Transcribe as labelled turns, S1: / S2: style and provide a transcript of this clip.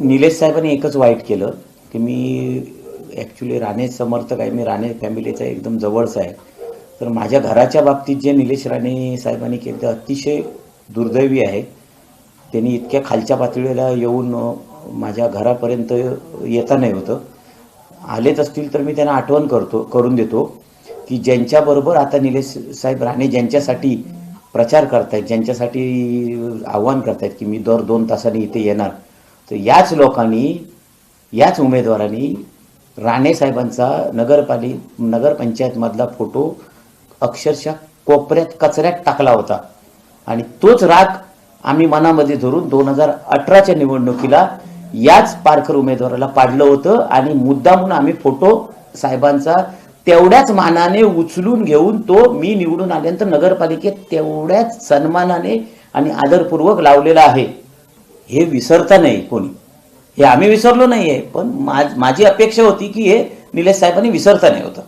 S1: निलेश साहेबांनी एकच वाईट केलं की मी ॲक्च्युली राणे समर्थक आहे मी राणे फॅमिलीचा एकदम जवळचा आहे. तर माझ्या घराच्या बाबतीत जे निलेश राणे साहेबांनी केलं ते अतिशय दुर्दैवी आहे. त्यांनी इतक्या खालच्या पातळीला येऊन माझ्या घरापर्यंत येता नाही होतं. आलेच असतील तर मी त्यांना आठवण करतो करून देतो की ज्यांच्याबरोबर आता निलेश साहेब राणे ज्यांच्यासाठी प्रचार करतायत ज्यांच्यासाठी आव्हान करतायत की मी दर दोन तासांनी इथे येणार तर याच लोकांनी याच उमेदवारांनी राणे साहेबांचा नगरपालिक नगरपंचायतमधला फोटो अक्षरशः कोपऱ्यात कचऱ्यात टाकला होता. आणि तोच राग आम्ही मनामध्ये धरून दोन हजार अठराच्या निवडणुकीला याच पारकर उमेदवाराला पाडलं होतं आणि मुद्दामून आम्ही फोटो साहेबांचा तेवढ्याच मानाने उचलून घेऊन तो मी निवडून आल्यानंतर नगरपालिकेत तेवढ्याच सन्मानाने आणि आदरपूर्वक लावलेला आहे. हे विसरता नाही कोणी. हे आम्ही विसरलो नाहीये पण माझी अपेक्षा होती की हे निलेश साहेबांनी विसरता नाही होतं.